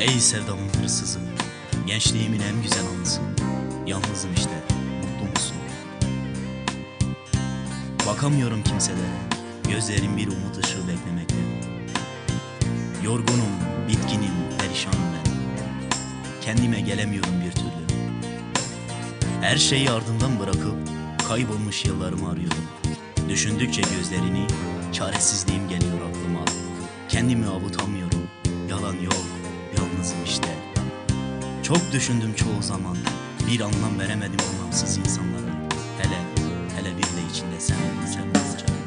Ey sevdamın hırsızı, gençliğimin en güzel anısı. Yalnızım işte, mutlu musun? Bakamıyorum kimselere, gözlerim bir umut ışığı beklemekte. Yorgunum, bitkinim, perişanım ben. Kendime gelemiyorum bir türlü. Her şeyi ardından bırakıp kaybolmuş yıllarımı arıyorum. Düşündükçe gözlerini, çaresizliğim geliyor aklıma. Kendimi avutamıyorum, yalan yok, yalnızım işte. Çok düşündüm çoğu zaman, bir anlam veremedim anlamsız insanlara. Hele, hele bir de içinde sen, sen olacaksın.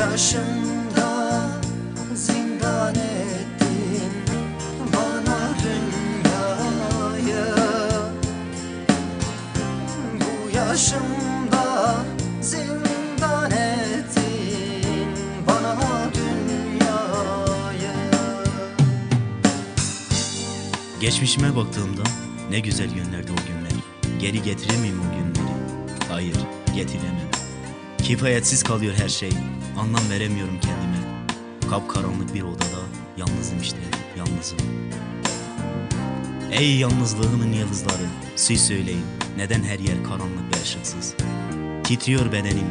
Yaşımda zindan ettin bana dünyayı Bu yaşımda zindan ettin bana dünyayı Geçmişime baktığımda ne güzel günlerdi o günler. Geri getirir miyim o günleri? Hayır, getiremem. Kifayetsiz kalıyor her şey. Anlam veremiyorum kendime. Kapkaranlık bir odada yalnızım işte, yalnızım. Ey yalnızlığımın yıldızları, siz söyleyin. Neden her yer karanlık ve ışıksız? Titriyor bedenim,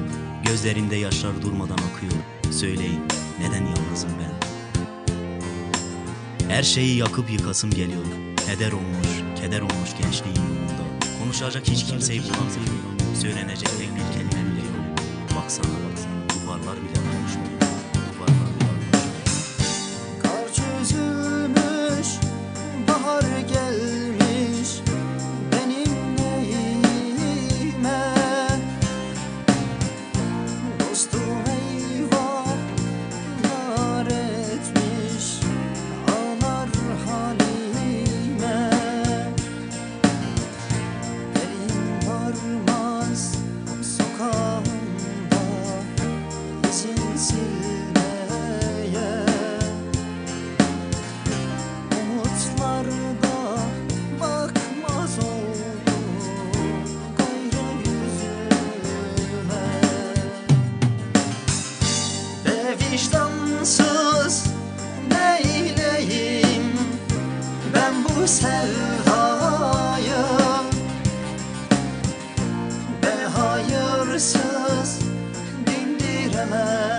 gözlerimde yaşlar durmadan akıyor. Söyleyin, neden yalnızım ben? Her şeyi yakıp yıkasım geliyor. Heder olmuş, keder olmuş gençliğim yolunda. Konuşacak hiç kimseyi bulamıyorum. Söylenecek tek bir kelime. Baksana baksana, duvarlar bile konuşmuyor. Dindiremem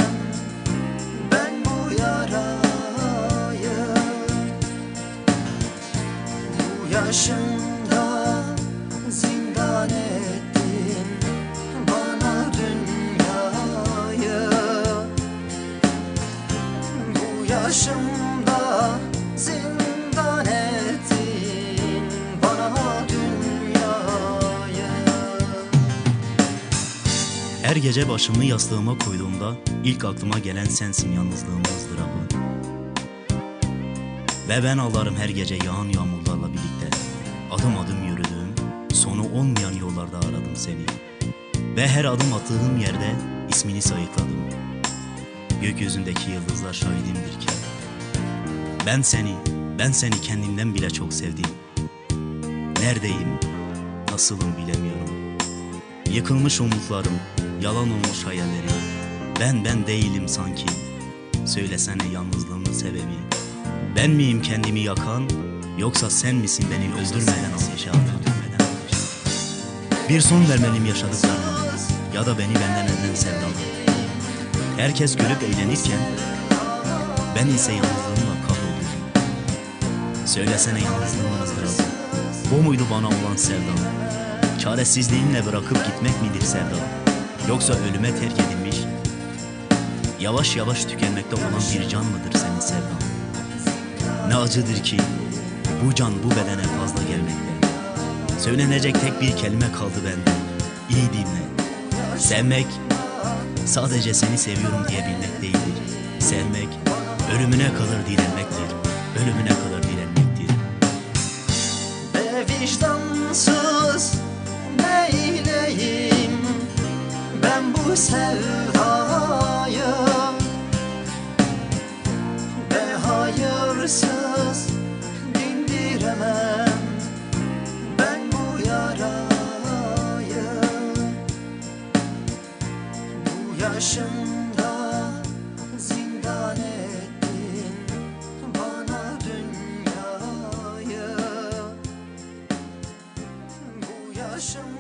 Her gece başımı yastığıma koyduğumda ilk aklıma gelen sensin yalnızlığımın ızdırabı. Ve ben ağlarım her gece yağan yağmurlarla birlikte. Adım adım yürüdüğüm, sonu olmayan yollarda aradım seni. Ve her adım attığım yerde ismini sayıkladım. Gökyüzündeki yıldızlar şahidimdir ki. Ben seni, ben seni kendimden bile çok sevdim. Neredeyim, nasılım bilemiyorum. Yıkılmış umutlarım, yalan olmuş hayallerim. Ben ben değilim sanki. Söylesene yalnızlığımın sebebi. Ben miyim kendimi yakan, yoksa sen misin beni öldürmeden ateşe? Bir son vermeliyim yaşadıklarıma ya da beni benden eden sevdalar. Herkes gülüp eğlenirken ben ise yalnızlığımla kahroluyorum. Söylesene yalnızlığımın ızdırabı. Bu muydu bana olan sevdam? Çaresizliğimle bırakıp gitmek midir sevda? Yoksa ölüme terk edilmiş, yavaş yavaş tükenmekte olan bir can mıdır senin sevdan? Ne acıdır ki bu can bu bedene fazla gelmekte. Söylenecek tek bir kelime kaldı bende. İyi dinle. Sevmek sadece seni seviyorum diyebilmek değildir. Sevmek ölümüne kadar direnmektir. Ölümüne kadar direnmektir. Be vicdansız bu sevdayı Be hayırsız dindiremem Ben bu yarayı. Bu yaşımda zindan ettin Bana dünyayı. Bu yaşımda